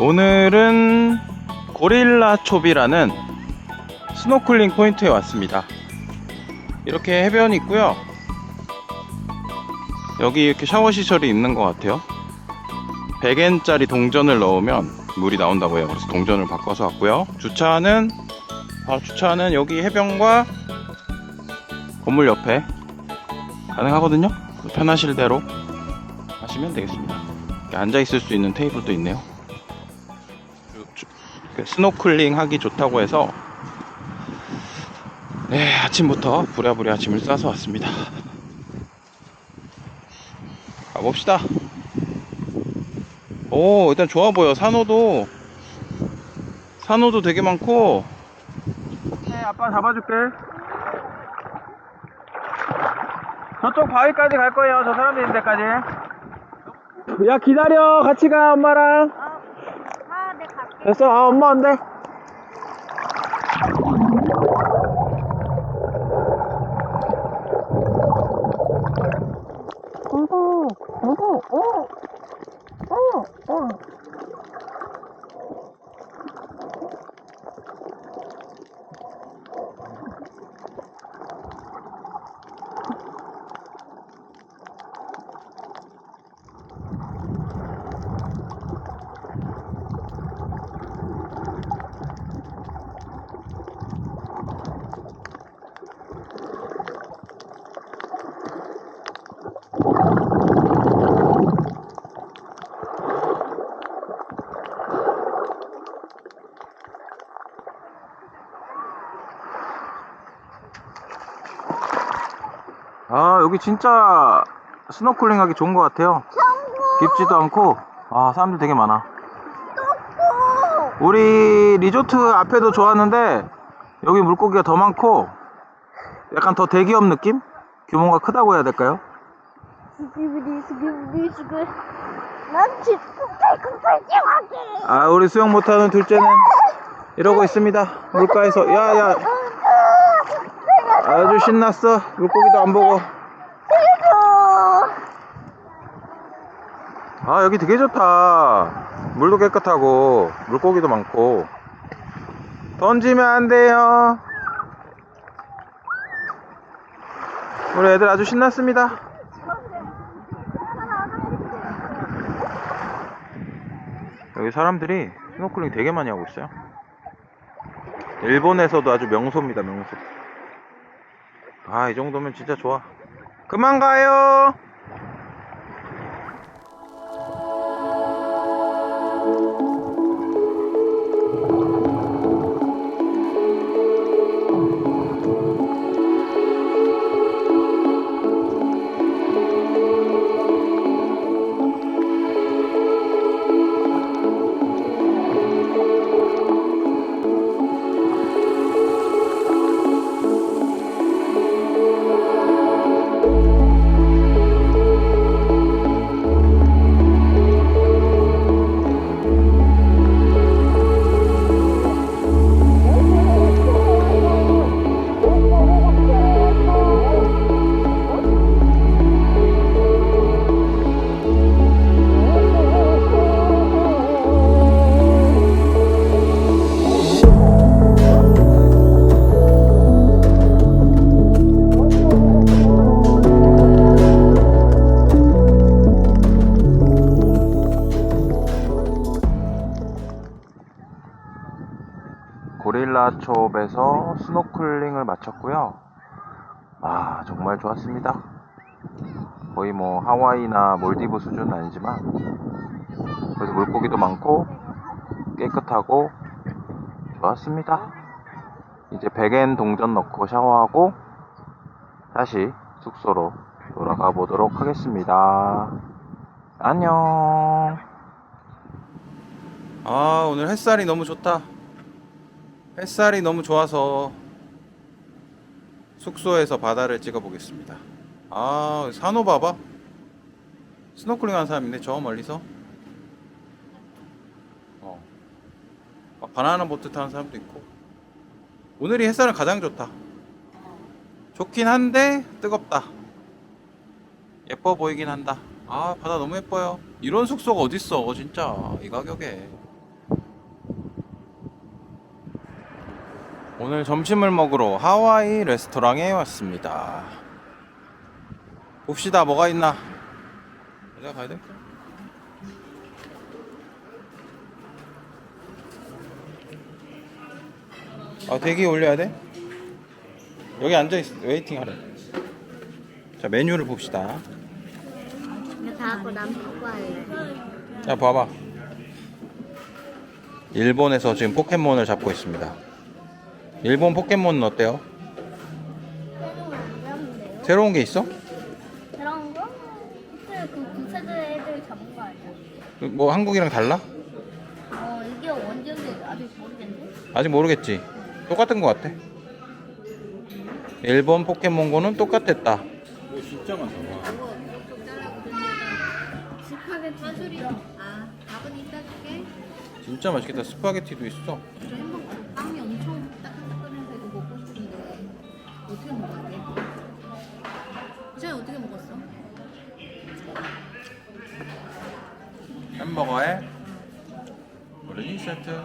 오늘은 고릴라 촉이라는 스노클링 포인트에 왔습니다. 이렇게 해변이 있고요. 여기 이렇게 샤워 시설이 있는 것 같아요. 100엔짜리 동전을 넣으면 물이 나온다고 해요. 그래서 동전을 바꿔서 왔고요. 주차는 아, 주차는 여기 해변과 건물 옆에 가능하거든요. 편하실 대로 하시면 되겠습니다. 앉아 있을 수 있는 테이블도 있네요. 주- 그 스노클링 하기 좋다고 해서 네 아침부터 부랴부랴 짐을 싸서 왔습니다. 가봅시다. 오 일단 좋아 보여 산호도 산호도 되게 많고 네 아빠 잡아줄게 저쪽 바위까지 갈 거예요 저 사람들 있는 데까지 야 기다려 같이 가 엄마랑. 됐어. 아 엄마 안돼 아 여기 진짜 스노클링 하기 좋은 것 같아요. 깊지도 않고. 아 사람들 되게 많아. 우리 리조트 앞에도 좋았는데 여기 물고기가 더 많고 약간 더 대기업 느낌? 규모가 크다고 해야 될까요? 아 우리 수영 못하는 둘째는 이러고 있습니다. 물가에서. 야야. 아주 신났어. 물고기도 안 보고 아 여기 되게 좋다. 물도 깨끗하고 물고기도 많고. 던지면 안 돼요. 우리 애들 아주 신났습니다. 여기 사람들이 스노클링 되게 많이 하고 있어요. 일본에서도 아주 명소입니다 명소. 아 이 정도면 진짜 좋아. 그만 가요 고릴라촌에서 스노클링을 마쳤고요. 아 정말 좋았습니다. 거의 뭐 하와이나 몰디브 수준은 아니지만 그래도 물고기도 많고 깨끗하고 좋았습니다. 이제 100엔 동전 넣고 샤워하고 다시 숙소로 돌아가 보도록 하겠습니다. 안녕. 아 오늘 햇살이 너무 좋다. 햇살이 너무 좋아서 숙소에서 바다를 찍어 보겠습니다. 아, 산호 봐봐. 스노클링 하는 사람인데 저 멀리서. 어. 막 바나나 보트 타는 사람도 있고. 오늘이 햇살은 가장 좋다. 좋긴 한데 뜨겁다. 예뻐 보이긴 한다. 아, 바다 너무 예뻐요. 이런 숙소가 어딨어, 진짜. 이 가격에. 오늘 점심을 먹으러 하와이 레스토랑에 왔습니다. 봅시다, 뭐가 있나? 내가 가야 돼? 아, 대기 올려야 돼? 여기 앉아있어. 웨이팅 하래. 자, 메뉴를 봅시다. 다 하고 난 보고 할래. 자, 봐봐. 일본에서 지금 포켓몬을 잡고 있습니다. 일본 포켓몬은 어때요? 새로운 새로운 게 있어? 그런 거? 그때 그 구세대 애들 잡은 거 아니야? 뭐 한국이랑 달라? 어 이게 언제인지 아직 모르겠네. 아직 모르겠지. 똑같은 것 같아. 일본 포켓몬고는 똑같았다. 진짜 많다. 스파게티. 아 밥은 이따 줄게. 진짜 맛있겠다. 스파게티도 있어. 햄버거에 오렌지 세트.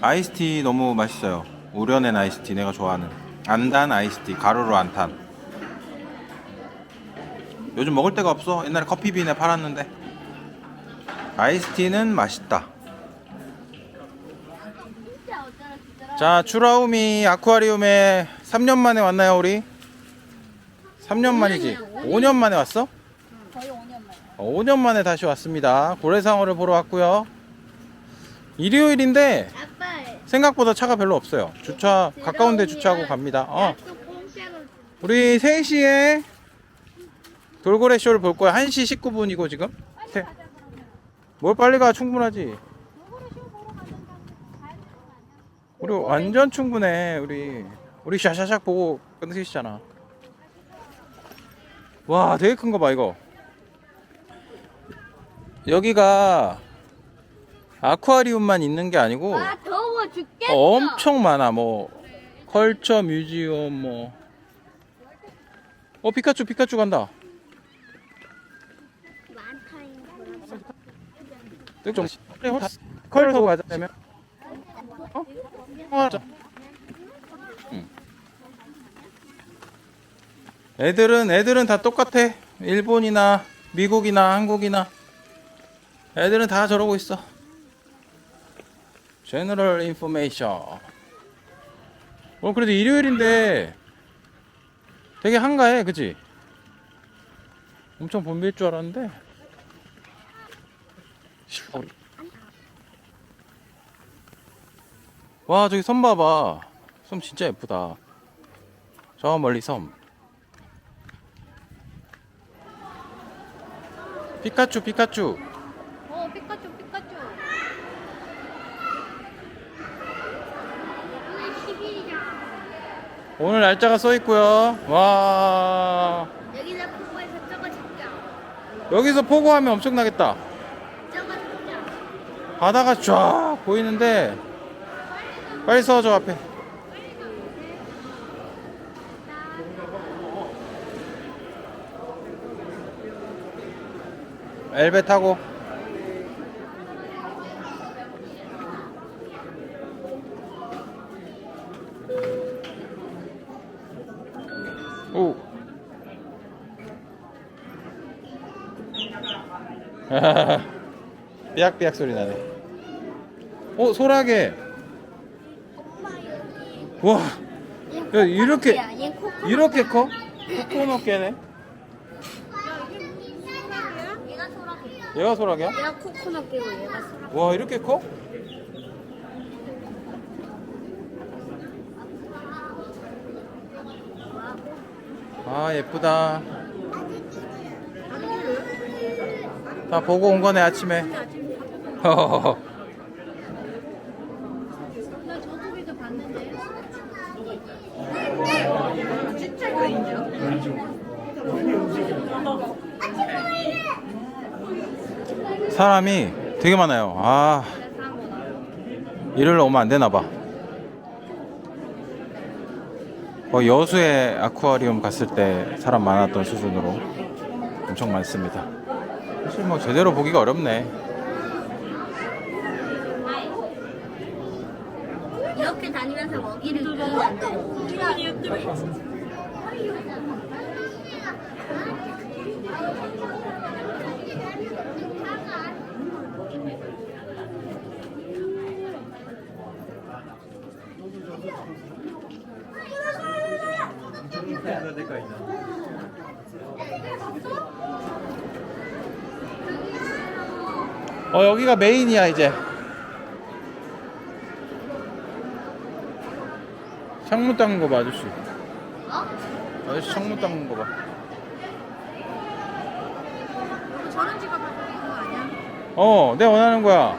아이스티 너무 맛있어요. 우려낸 아이스티 내가 좋아하는. 안단 아이스티 가루로 안 탄. 요즘 먹을 데가 없어. 옛날에 커피빈에 팔았는데. 아이스티는 맛있다. 자, 추라우미 아쿠아리움에 3년 만에 왔나요, 우리? 3년 만이지? 5년 만에 왔어? 거의 5년 만에. 어, 5년 만에 다시 왔습니다. 고래상어를 보러 왔고요. 일요일인데 아빠. 생각보다 차가 별로 없어요. 주차 가까운 데 주차하고 갑니다. 어. 약속 공짜로. 우리 3시에 돌고래 쇼를 볼 거야. 1시 19분이고 지금. 세- 뭘 빨리 가 충분하지. 우리 완전 충분해. 우리 우리 샤샤샥 보고 끝내시잖아. 와, 되게 큰 거 봐 이거. 여기가 아쿠아리움만 있는 게 아니고 아 더워 죽겠어. 엄청 많아. 뭐 컬처 뮤지엄 뭐. 어 피카츄 피카츄 간다. 많다 좀 컬처 가자 되면. 어? 어, 자. 응. 애들은 애들은 다 똑같아. 일본이나 미국이나 한국이나 애들은 다 저러고 있어. 제너럴 인포메이션. 어 그래도 일요일인데 되게 한가해, 그지? 엄청 붐빌 줄 알았는데. 와 저기 섬 봐봐. 섬 진짜 예쁘다. 저 멀리 섬. 피카츄 피카츄. 어 피카츄 피카츄 오늘 10일이야. 오늘 날짜가 써 있고요. 와 여기다 포고해서 저거 잡자. 여기서 포고하면 엄청나겠다. 저거 잡자. 바다가 쫙 보이는데 빨리 서저 앞에. 엘베 타고. 오. 삐약삐약 소리 나네. 어, 소라게. 와, 야, 이렇게-. 이렇게 커? 코코넛 깨네. 얘가 소라게. 얘가 소라게야? 얘가 코코넛 깨고 얘가 소라게. 와, 이렇게 커? 아, 예쁘다. 다 보고 온 거네, 아침에. 사람이 되게 많아요. 아, 일요일 오면 안 되나 봐. 어, 여수의 아쿠아리움 갔을 때 사람 많았던 수준으로 엄청 많습니다. 사실 뭐 제대로 보기가 어렵네. 이렇게 다니면서 먹이를 주면 안 어 여기가 메인이야 이제. 창문 닦는 거 봐 아저씨. 어? 아저씨 창문 닦는 거봐 저런 집가 바꾸는 거 아니야? 어 내가 원하는 거야.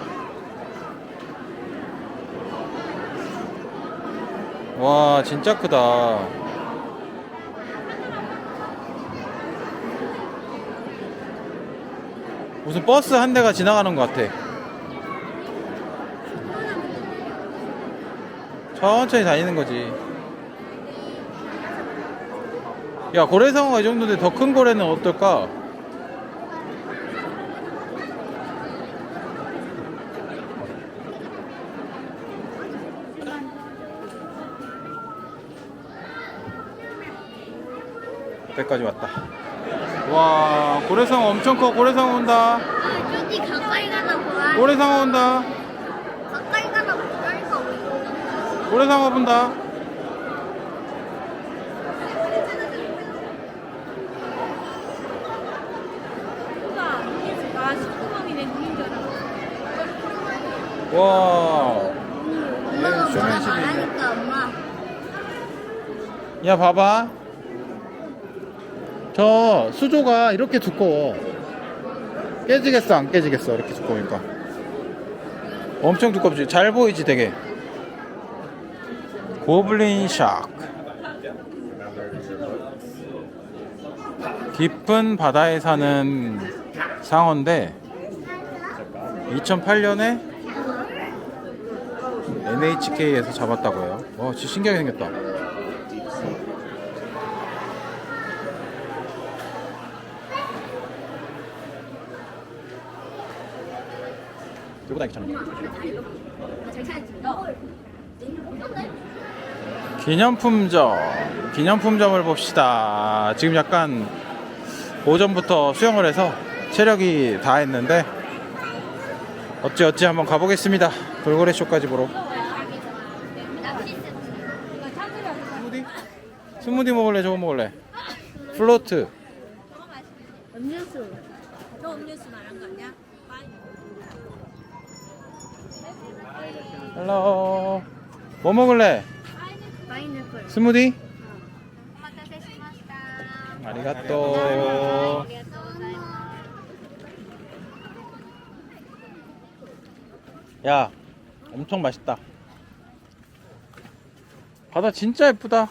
와 진짜 크다. 무슨 버스 한 대가 지나가는 것 같아. 천천히 다니는 거지. 야 고래 상어가 이 정도인데 더 큰 고래는 어떨까? 앞에까지 왔다 와 고래상어 엄청 커 고래상어 온다 쭈디 가까이 가다 보라. 고래상어 온다 가까이 가다 보라니까 왜 고래상어 본다 아. 와 엄마가 뭐라 쇼맨십이네. 말하니까 엄마. 야 봐봐 저 수조가 이렇게 두꺼워. 깨지겠어 안 깨지겠어 이렇게 두꺼우니까. 엄청 두껍지. 잘 보이지 되게? 고블린 샤크. 깊은 바다에 사는 상어인데 2008년에 NHK에서 잡았다고 해요. 와 진짜 신기하게 생겼다 들고 다니기 참 기념품점 기념품점을 봅시다. 지금 약간 오전부터 수영을 해서 체력이 다 했는데 어찌 어찌 한번 가보겠습니다. 돌고래 쇼까지 보러. 스무디? 스무디 먹을래? 저거 먹을래? 플로트. 음료수. 저 음료수 말한 거 아니야? 헬로 뭐 먹을래? 파인애플. 스무디? 아리가또. 야 엄청 맛있다. 바다 진짜 예쁘다.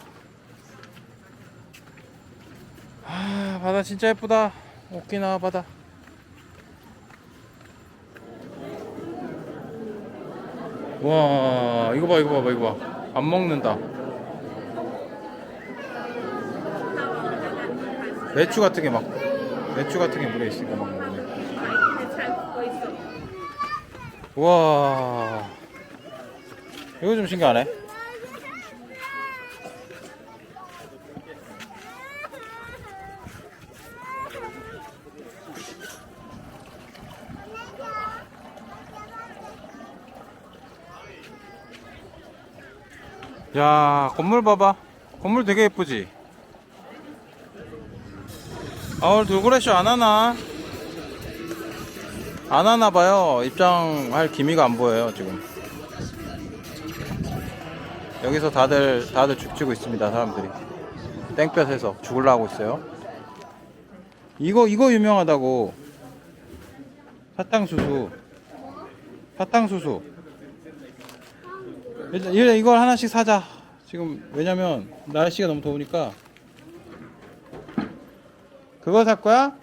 아 바다 진짜 예쁘다. 오키나와 바다. 와 이거 봐 이거 봐봐 이거 봐안 먹는다. 매추 같은 게막 매추 같은 게 물에 있으니까 막 먹네. 와. 이거 좀 신기하네 야 건물 봐봐 건물 되게 예쁘지 아 오늘 돌고래쇼 안 하나 안 하나 봐요. 입장할 기미가 안 보여요, 지금. 여기서 다들 다들 죽치고 있습니다, 사람들이. 땡볕에서 죽으려고 있어요. 이거 이거 유명하다고. 사탕수수. 사탕수수. 일단 일단 이걸 하나씩 사자. 지금 왜냐면 날씨가 너무 더우니까. 그거 살 거야?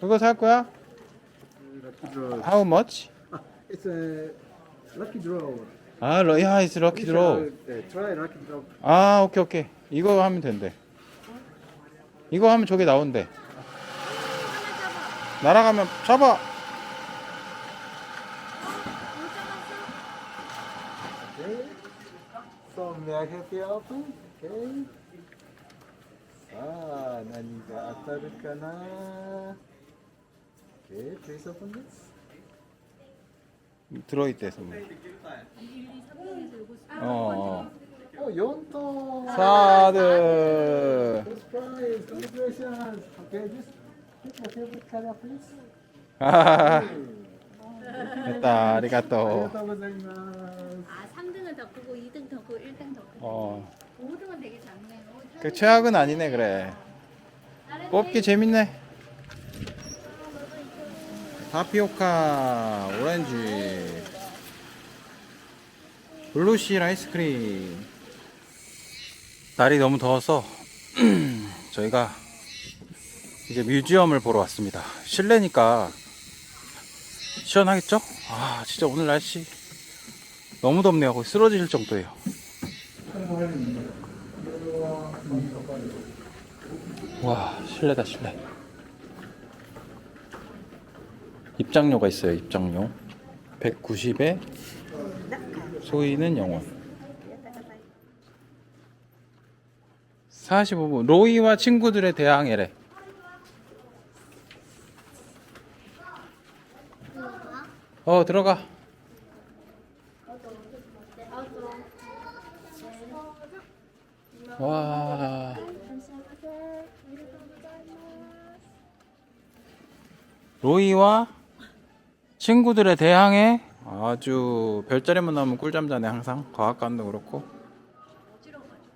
그거 살 거야? Lucky draw. How much? It's a lucky draw. 아, 러, 야, it's lucky draw. uh, try lucky draw. 아, 오케이, 오케이. 이거 하면 된대. 이거 하면 저게 나온대. 날아가면 잡아. I help you open? Okay. Ah, 나니가 아따르까나. Okay, please open this. 들어있대 선물. 1, 2, 3등에서 요거 어. Oh, Yonto. 사드. First prize. Congratulations. Okay, just pick your favorite color, please. 아, 됐다. 아리가또. 아리가또 고자이마스. 아 3등은 더 크고 2등 더 크고 1등 더 크고 어. 5등은 되게 작네요 그 최악은 아니네 그래. 뽑기 재밌네. 타피오카, 오렌지, 블루실 아이스크림. 날이 너무 더워서 저희가 이제 뮤지엄을 보러 왔습니다. 실내니까 시원하겠죠? 아 진짜 오늘 날씨 너무 덥네요. 거의 쓰러질 정도예요. 와 실내다 실내 입장료가 있어요 입장료. 190에 소희는 영원. 45분. 로이와 친구들의 대항해래. 어 들어가 와. 로이와 친구들의 대항해 아주 별자리만 나오면 꿀잠 자네 항상. 과학관도 그렇고.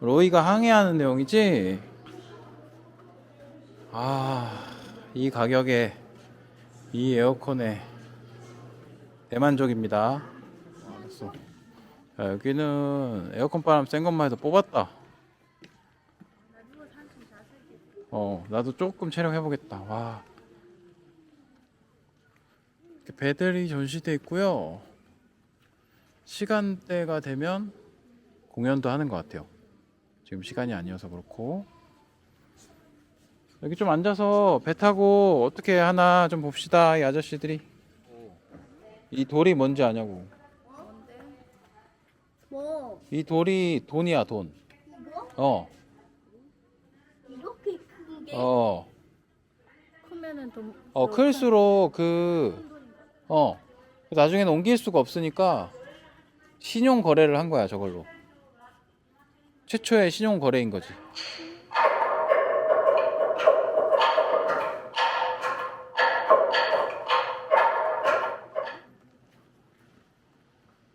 로이가 항해하는 내용이지? 아이 가격에 이 에어컨에 대만족입니다. 알았어. 야, 여기는 에어컨 바람 센 것만 해도 뽑았다 어 나도 조금 촬영해보겠다. 와. 배들이 전시돼 있고요. 시간대가 되면 공연도 하는 것 같아요. 지금 시간이 아니어서 그렇고. 여기 좀 앉아서 배 타고 어떻게 하나 좀 봅시다 이 아저씨들이. 이 돌이 뭔지 아냐고. 뭐? 이 돌이 돈이야 돈. 이거? 어, 어, 크면은 좀 어, 클수록 그, 어, 나중에는 옮길 수가 없으니까 신용 거래를 한 거야, 저걸로. 최초의 신용 거래인 거지.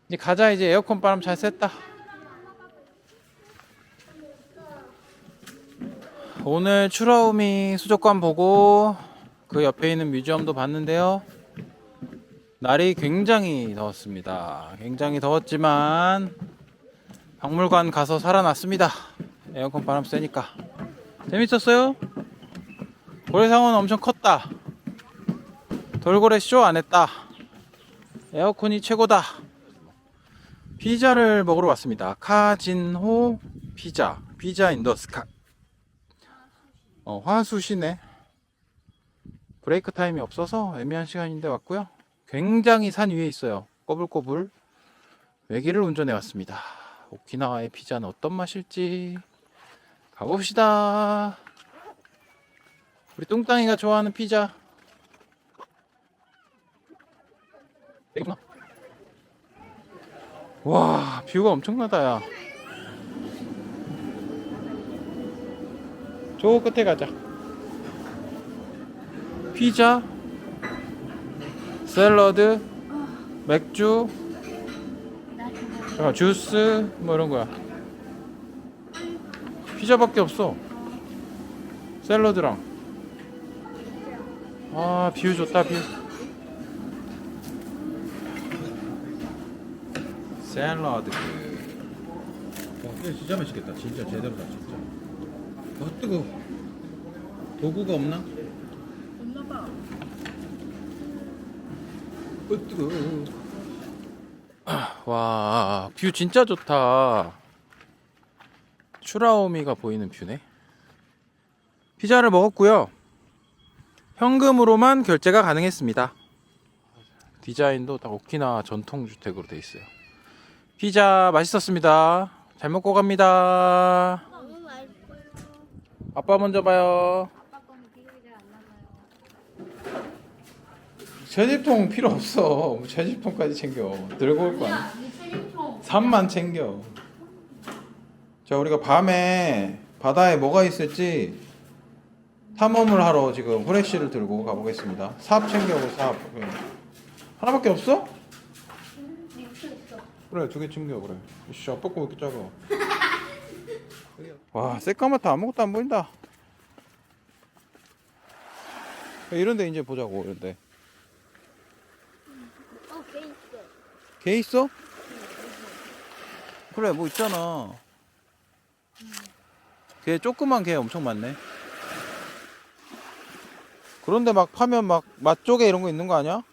이제 가자, 이제 에어컨 바람 잘 쐈다. 오늘 추러움이 수족관 보고 그 옆에 있는 뮤지엄도 봤는데요. 날이 굉장히 더웠습니다. 굉장히 더웠지만 박물관 가서 살아났습니다. 에어컨 바람 쐬니까. 재밌었어요? 고래상어는 엄청 컸다. 돌고래 쇼 안 했다. 에어컨이 최고다. 피자를 먹으러 왔습니다. 카진호 피자. 피자 인더 스카. 어, 화수시네. 브레이크 타임이 없어서 애매한 시간인데 왔고요. 굉장히 산 위에 있어요. 꼬불꼬불. 외기를 운전해 왔습니다. 오키나와의 피자는 어떤 맛일지 가봅시다. 우리 뚱땅이가 좋아하는 피자. 와, 뷰가 엄청나다, 야. 저 끝에 가자. 피자, 샐러드, 맥주, 잠깐 주스 뭐 이런 거야. 피자밖에 없어. 샐러드랑. 아, 뷰 좋다, 뷰. 샐러드. 와, 이거 진짜 맛있겠다. 진짜 제대로다, 진짜. 어, 뜨거. 도구가 없나? 없나봐 어, 뜨거. 와, 뷰 진짜 좋다. 추라오미가 보이는 뷰네. 피자를 먹었고요. 현금으로만 결제가 가능했습니다. 디자인도 딱 오키나와 전통 주택으로 돼 있어요. 피자 맛있었습니다. 잘 먹고 갑니다. 아빠 먼저 봐요. 아빠 거는 기억이 잘안 나나요? 채집통 필요 없어. 뭐 채집통까지 챙겨. 들고 올거 아니야. 미쓰리통. 산만 챙겨. 자, 우리가 밤에 바다에 뭐가 있을지 탐험을 하러 지금 후레쉬를 들고 가보겠습니다. 삽 챙겨고 삽. 응. 하나밖에 없어? 그래, 두 개 챙겨 그래. 씨, 아빠 거 왜 이렇게 작아? 와, 새까맣다. 아무것도 안 보인다. 이런데 이제 보자고 이런데. 어, 개 있어. 개 있어? 그래 뭐 있잖아 개 조그만 개 엄청 많네 그런데 막 파면 막 맛조개 이런 거 있는 거 아니야?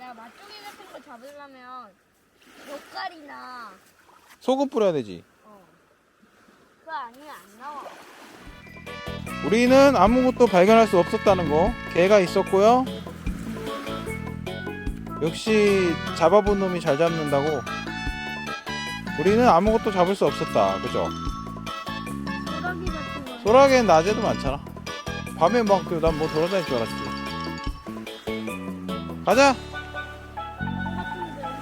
야, 맛조개 같은 거 잡으려면 젓갈이나 소금 뿌려야 되지 아니면 안 나와. 우리는 아무것도 발견할 수 없었다는 거 개가 있었고요 역시 잡아본 놈이 잘 잡는다고 우리는 아무것도 잡을 수 없었다 그죠? 소라기 같은 거. 소라게는 낮에도 많잖아. 밤에 막 난 뭐 돌아다닐 줄 알았지. 가자.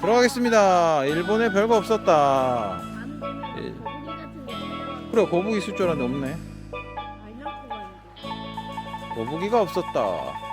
들어가겠습니다. 일본에 별거 없었다. 그래 거북이 있을 줄 알았는데 없네. 있는데. 거북이가 없었다.